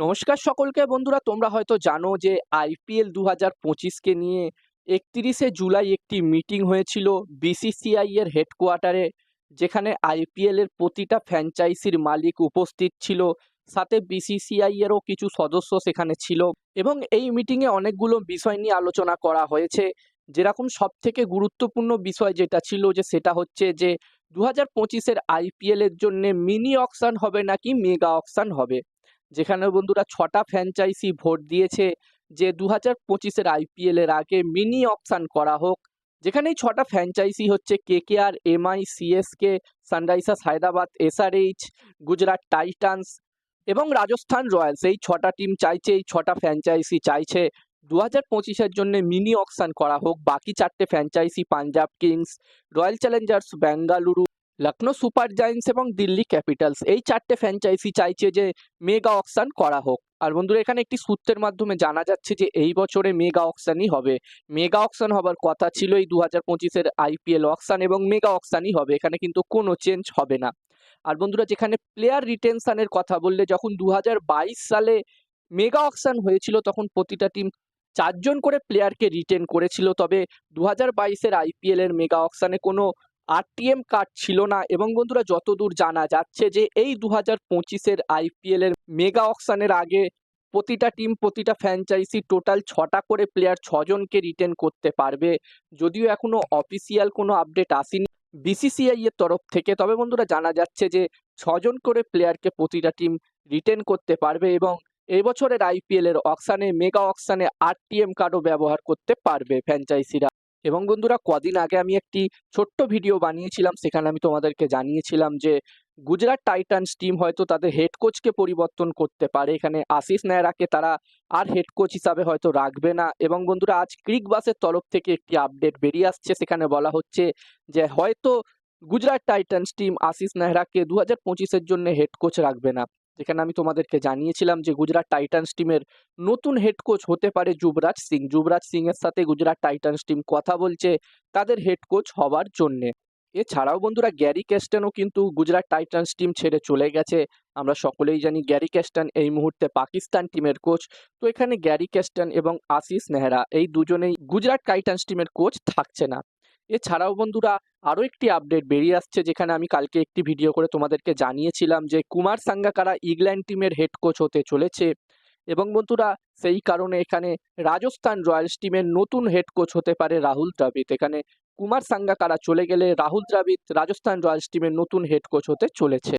নমস্কার সকলকে বন্ধুরা, তোমরা হয়তো জানো যে আইপিএল দু হাজার পঁচিশকে নিয়ে একত্রিশে জুলাই একটি মিটিং হয়েছিল বিসিসিআই এর হেডকোয়ার্টারে, যেখানে আইপিএল এর প্রতিটা ফ্র্যাঞ্চাইজির মালিক উপস্থিত ছিল। সাথে বিসিসিআই এরও কিছু সদস্য সেখানে ছিল এবং এই মিটিংয়ে অনেকগুলো বিষয় নিয়ে আলোচনা করা হয়েছে। যেরকম সব থেকে গুরুত্বপূর্ণ বিষয় যেটা ছিল যে সেটা হচ্ছে যে দু হাজার পঁচিশের আইপিএল এর জন্য মিনি অকশন হবে নাকি মেগা অকশন হবে। যেখানে বন্ধুরা ছটা ফ্র্যাঞ্চাইজি ভোট দিয়েছে, যে দু হাজার পঁচিশের আইপিএল এর আগে মিনি অকশন করা হোক। যেখানে এই ছটা ফ্র্যাঞ্চাইজি হচ্ছে K K R MI CSK Sunrisers Hyderabad SRH Gujarat Titans এবং রাজস্থান রয়্যালস এই ছটা টিম চাইছে, এই ছটা ফ্র্যাঞ্চাইজি চাইছে। দু হাজার পঁচিশের জন্য মিনি অকশন করা হোক। বাকি চারটে franchise Punjab Kings Royal Challengers Bengaluru Lucknow Super Giants এবং দিল্লি ক্যাপিটালস। এই চারটে ফ্র্যাঞ্চাইজি চাইছে যে মেগা অকশন করা হোক। আর বন্ধুরা, এখানে একটি সূত্রের মাধ্যমে জানা যাচ্ছে যে এই বছরে মেগা অকশনই হবে। মেগা অকশন হবার কথা ছিল এই দু হাজার পঁচিশের আইপিএল অকশন এবং মেগা অকশনই হবে। এখানে কিন্তু কোনো চেঞ্জ হবে না। আর বন্ধুরা, যেখানে প্লেয়ার রিটেনশানের কথা বললে, যখন দু হাজার বাইশ সালে মেগা অকশন হয়েছিল, তখন প্রতিটা টিম চারজন করে প্লেয়ারকে রিটেন করেছিল। তবে দু হাজার বাইশের আইপিএলের মেগা অকশনে কোনো আরটিএম কার্ড ছিল না। এবং বন্ধুরা, যতদূর জানা যাচ্ছে যে এই দু হাজার পঁচিশের আইপিএল এর মেগা অকশনের আগে প্রতিটা টিম, প্রতিটা ফ্র্যাঞ্চাইজি টোটাল ছটা করে প্লেয়ার ছজনকে রিটেন করতে পারবে। যদিও এখনও অফিসিয়াল কোনো আপডেট আসেনি বিসিসিআই এর তরফ থেকে। তবে বন্ধুরা, জানা যাচ্ছে যে ছজন করে প্লেয়ারকে প্রতিটা টিম রিটেন করতে পারবে এবং এই বছরের আইপিএল এর অকশানে, মেগা অকশানে আরটিএম কার্ডও ব্যবহার করতে পারবে ফ্র্যাঞ্চাইজিরা। এবং বন্ধুরা, কদিন আগে আমি একটি ছোট্ট ভিডিও বানিয়েছিলাম। সেখানে আমি তোমাদেরকে জানিয়েছিলাম যে, গুজরাট টাইটান্স টিম হয়তো তাদের হেড কোচকে পরিবর্তন করতে পারে। এখানে আশিস নেহরাকে তারা আর হেড কোচ হিসাবে হয়তো রাখবে না। এবং বন্ধুরা, আজ ক্রিক বাসের তরফ থেকে একটি আপডেট বেরিয়ে আসছে। সেখানে বলা হচ্ছে যে, হয়তো গুজরাট টাইটান্স টিম আশিস নেহরাকে দু হাজার পঁচিশের জন্য হেড কোচ রাখবে না। যেখানে আমি তোমাদেরকে জানিয়েছিলাম যে গুজরাট টাইটান্স টিমের নতুন হেড কোচ হতে পারে যুবরাজ সিং। যুবরাজ সিং এর সাথে গুজরাট টাইটান্স টিম কথা বলছে তাদের হেড কোচ হবার জন্যে। এছাড়াও বন্ধুরা গ্যারি ক্যাস্টেনও কিন্তু গুজরাট টাইটান্স টিম ছেড়ে চলে গেছে। আমরা সকলেই জানি গ্যারি ক্যাস্টন এই মুহূর্তে পাকিস্তান টিমের কোচ তো এখানে গ্যারি ক্যাস্টন এবং আশিস নেহরা এই দুজনেই গুজরাট টাইটান্স টিমের কোচ থাকছে না। এছাড়াও বন্ধুরা, আরও একটি আপডেট বেরিয়ে আসছে যেখানে আমি কালকে একটি ভিডিও করে তোমাদেরকে জানিয়েছিলাম যে কুমার সাঙ্গাকারা ইংল্যান্ড টিমের হেড কোচ হতে চলেছে। এবং বন্ধুরা, সেই কারণে এখানে রাজস্থান রয়্যালস টিমের নতুন হেড কোচ হতে পারে রাহুল দ্রাবিড। এখানে কুমার সাঙ্গাকারা চলে গেলে রাহুল দ্রাবিড রাজস্থান রয়্যালস টিমের নতুন হেড কোচ হতে চলেছে।